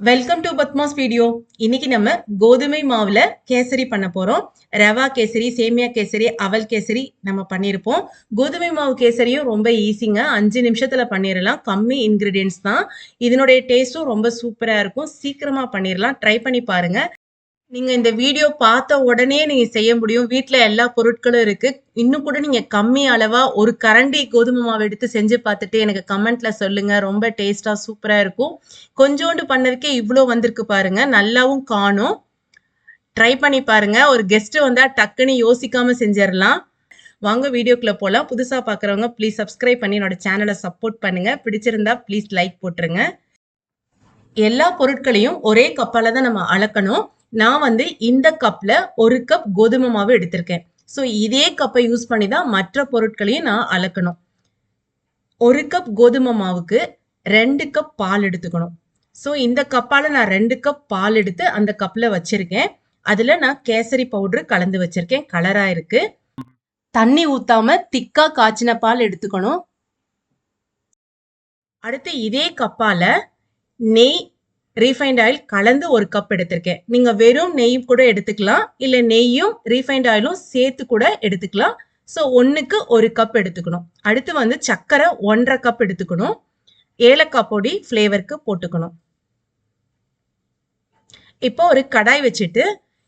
Welcome to Padma's video இன்னைக்கு நம்ம கோதுமை மாவுல கேசரி பண்ண போறோம். ரவா கேசரி சேமியா கேசரி அவல் கேசரி நம்ம பண்ணியிருப்போம் கோதுமை மாவு கேசரியும் ரொம்ப ஈஸிங்க அஞ்சு நிமிஷத்துல பண்ணிடலாம் கம்மி இன்கிரீடியன்ஸ் தான். இதனுடைய டேஸ்ட்டும் ரொம்ப சூப்பரா இருக்கும். சீக்கிரமா பண்ணிடலாம் ட்ரை பண்ணி பாருங்க. நீங்க இந்த வீடியோ பார்த்த உடனே நீங்க செய்ய முடியும். வீட்டில் எல்லா பொருட்களும் இருக்கு. இன்னும் கூட நீங்க கம்மி அளவா ஒரு கரண்டி கோதுமை மாவு எடுத்து செஞ்சு பார்த்துட்டு எனக்கு கமெண்ட்ல சொல்லுங்க. ரொம்ப டேஸ்டா சூப்பரா இருக்கும். கொஞ்சோண்டு பண்ணதுக்கே இவ்வளோ வந்திருக்கு பாருங்க. நல்லாவும் காணும். ட்ரை பண்ணி பாருங்க. ஒரு கெஸ்ட் வந்தா டக்குன்னு யோசிக்காம செஞ்சிடலாம் வாங்க வீடியோக்குள்ள போகலாம் புதுசா பாக்குறவங்க ப்ளீஸ் சப்ஸ்கிரைப் பண்ணி என்னோட சேனலை சப்போர்ட் பண்ணுங்க. பிடிச்சிருந்தா ப்ளீஸ் லைக் போட்டுருங்க. எல்லா பொருட்களையும் ஒரே கப்பால தான் நம்ம அளக்கணும். நான் வந்து இந்த கப்ல ஒரு கப் கோதுமை மாவு எடுத்திருக்கேன். ஸோ இதே கப்பை யூஸ் பண்ணி தான் மற்ற பொருட்களையும் நான் அளக்கணும். ஒரு கப் கோதுமை மாவுக்கு ரெண்டு கப் பால் எடுத்துக்கணும். ஸோ இந்த கப்பால் நான் ரெண்டு கப் பால் எடுத்து அந்த கப்பில் வச்சிருக்கேன். அதில் நான் கேசரி பவுடர் கலந்து வச்சிருக்கேன். கலராக இருக்கு. தண்ணி ஊத்தாம திக்கா காய்ச்சின பால் எடுத்துக்கணும். அடுத்து இதே கப்பால நெய் ரீஃபைண்ட் ஆயில் கலந்து ஒரு கப் எடுத்திருக்கேன். நீங்க வெறும் நெய் கூட எடுத்துக்கலாம். இல்ல நெய்யும் ரீஃபைண்ட் ஆயிலும் சேர்த்து கூட எடுத்துக்கலாம். ஸோ ஒன்றுக்கு ஒரு கப் எடுத்துக்கணும். அடுத்து வந்து சர்க்கரை ஒன்றரை கப் எடுத்துக்கணும். ஏலக்காய் பொடி ஃப்ளேவருக்கு போட்டுக்கணும். இப்போ ஒரு கடாய் வச்சுட்டு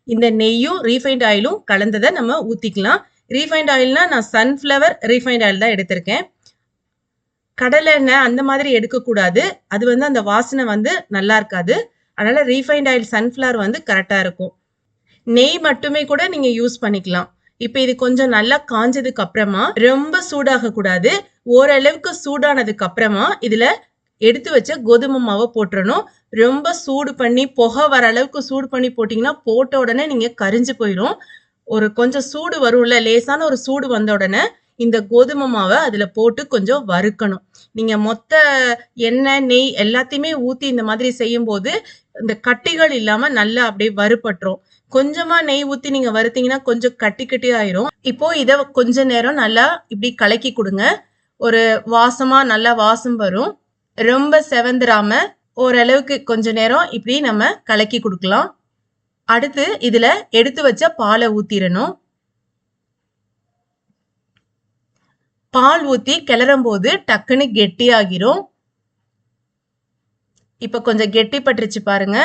இந்த நெய்யும் ரீஃபைண்ட் ஆயிலும் கலந்ததை நம்ம ஊற்றிக்கலாம் ரீஃபைண்ட் ஆயில்னா நான் சன்ஃப்ளவர் ரீஃபைண்ட் ஆயில் தான் எடுத்திருக்கேன். கடலை எண்ணெய் அந்த மாதிரி எடுக்கக்கூடாது. அது வந்து அந்த வாசனை வந்து நல்லா இருக்காது. அதனால ரீஃபைண்ட் ஆயில் சன்ஃப்ளவர் வந்து கரெக்டாக இருக்கும். நெய் மட்டுமே கூட நீங்கள் யூஸ் பண்ணிக்கலாம். இப்போ இது கொஞ்சம் நல்லா காஞ்சதுக்கு அப்புறமா ரொம்ப சூடாக கூடாது ஓரளவுக்கு சூடானதுக்கு அப்புறமா இதில் எடுத்து வச்ச கோதுமை மாவை போட்டுறணும். ரொம்ப சூடு பண்ணி புகை வர அளவுக்கு சூடு பண்ணி போட்டிங்கன்னா போட்ட உடனே நீங்கள் கரிஞ்சு போயிடும் ஒரு கொஞ்சம் சூடு வரும்ல லேசான ஒரு சூடு வந்த உடனே இந்த கோதுமை மாவை அதில் போட்டு கொஞ்சம் வறுக்கணும். நீங்கள் மொத்த எண்ணெய் நெய் எல்லாத்தையுமே ஊற்றி இந்த மாதிரி செய்யும்போது இந்த கட்டிகள் இல்லாமல் நல்லா அப்படியே வறுபட்டுரும். கொஞ்சமா நெய் ஊத்தி நீங்க வறுத்தீங்கன்னா கொஞ்சம் கட்டி கட்டி ஆயிரும். இப்போ இத கொஞ்ச நேரம் நல்லா இப்படி கலக்கி கொடுங்க. ஒரு வாசமா நல்லா வாசம் வரும். ரொம்ப செவந்துராம ஓரளவுக்கு கொஞ்ச நேரம் இப்படி நம்ம கலக்கி கொடுக்கலாம். அடுத்து இதுல எடுத்து வச்ச பாலை ஊத்திரணும். பால் ஊத்தி கிளறும் போது டக்குன்னு கெட்டியாகிரும். இப்ப கொஞ்சம் கெட்டி பட்டுருச்சு பாருங்க.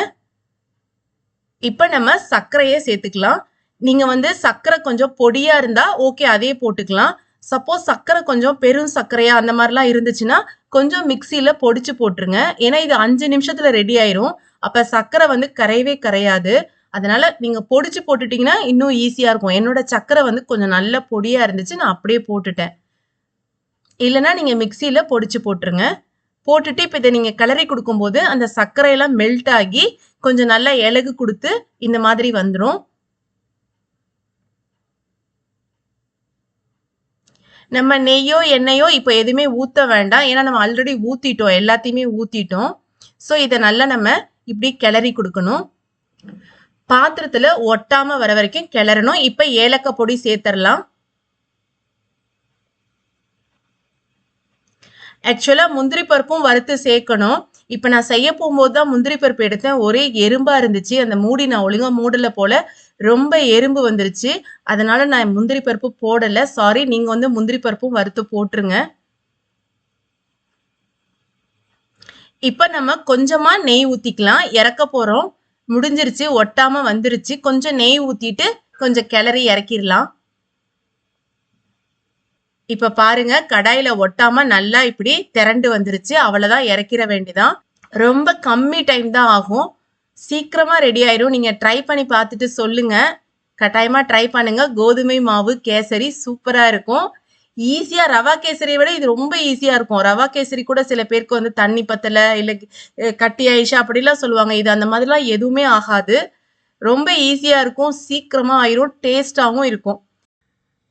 இப்ப நம்ம சர்க்கரையே சேர்த்துக்கலாம். நீங்க வந்து சர்க்கரை கொஞ்சம் பொடியா இருந்தா ஓகே அதே போட்டுக்கலாம். சப்போஸ் சர்க்கரை கொஞ்சம் பெரும் சர்க்கரையா அந்த மாதிரிலாம் இருந்துச்சுன்னா கொஞ்சம் மிக்சியில பொடிச்சு போட்டுருங்க. ஏன்னா இது அஞ்சு நிமிஷத்துல ரெடி ஆயிரும். அப்ப சர்க்கரை வந்து கரையவே கரையாது. அதனால நீங்க பொடிச்சு போட்டுட்டீங்கன்னா இன்னும் ஈஸியா இருக்கும். என்னோட சர்க்கரை வந்து கொஞ்சம் நல்ல பொடியா இருந்துச்சு நான் அப்படியே போட்டுட்டேன். இல்லைன்னா நீங்கள் மிக்சியில் பொடிச்சு போட்டுருங்க. போட்டுட்டு இப்போ இதை நீங்கள் கிளறி கொடுக்கும்போது அந்த சர்க்கரையெல்லாம் மெல்ட் ஆகி கொஞ்சம் நல்லா இலகு கொடுத்து இந்த மாதிரி வந்துடும் நம்ம நெய்யோ எண்ணெயோ இப்போ எதுவுமே ஊற்ற வேண்டாம். ஏன்னா நம்ம ஆல்ரெடி ஊற்றிட்டோம் எல்லாத்தையுமே ஊற்றிட்டோம் ஸோ இதை நல்லா நம்ம இப்படி கிளறி கொடுக்கணும். பாத்திரத்தில் ஒட்டாமல் வர வரைக்கும் கிளறணும். இப்போ ஏலக்காய் பொடி சேர்த்துடலாம் ஆக்சுவலாக முந்திரி பருப்பும் வறுத்து சேர்க்கணும். இப்போ நான் செய்ய போகும்போது தான் முந்திரி பருப்பு எடுத்தேன். ஒரே எறும்பாக இருந்துச்சு. அந்த மூடி நான் ஒழுங்காக மூடல போல ரொம்ப எறும்பு வந்துருச்சு. அதனால நான் முந்திரி பருப்பு போடலை. சாரி நீங்கள் வந்து முந்திரி பருப்பும் வறுத்து போட்டுருங்க. இப்போ நம்ம கொஞ்சமாக நெய் ஊற்றிக்கலாம் இறக்க போகிறோம் முடிஞ்சிருச்சு. ஒட்டாமல் வந்துருச்சு. கொஞ்சம் நெய் ஊற்றிட்டு கொஞ்சம் கிளறி இறக்கிடலாம். இப்ப பாருங்க கடாயில ஒட்டாம நல்லா இப்படி திரண்டு வந்துருச்சு. அவ்வளவுதான் இறக்கிற வேண்டிதான். ரொம்ப கம்மி டைம் தான் ஆகும். சீக்கிரமா ரெடி ஆயிரும். நீங்க ட்ரை பண்ணி பார்த்துட்டு சொல்லுங்க. கட்டாயமா ட்ரை பண்ணுங்க. கோதுமை மாவு கேசரி சூப்பரா இருக்கும். ஈஸியா ரவா கேசரியை விட இது ரொம்ப ஈஸியா இருக்கும். ரவா கேசரி கூட சில பேருக்கு வந்து தண்ணி பத்தல இல்ல கட்டி ஆயிஷா அப்படிலாம் சொல்லுவாங்க. இது அந்த மாதிரிலாம் எதுவுமே ஆகாது. ரொம்ப ஈஸியா இருக்கும். சீக்கிரமா ஆயிரும். டேஸ்டாவும் இருக்கும்.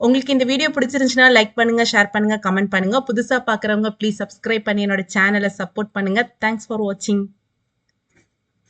உங்களுக்கு இந்த வீடியோ பிடிச்சிருந்துச்சுன்னா லைக் பண்ணுங்க ஷேர் பண்ணுங்க கமெண்ட் பண்ணுங்க. புதுசா பாக்குறவங்க ப்ளீஸ் சப்ஸ்கிரைப் பண்ணி என்னோட சேனலை சப்போர்ட் பண்ணுங்க. தேங்க்ஸ் ஃபார் வாட்சிங்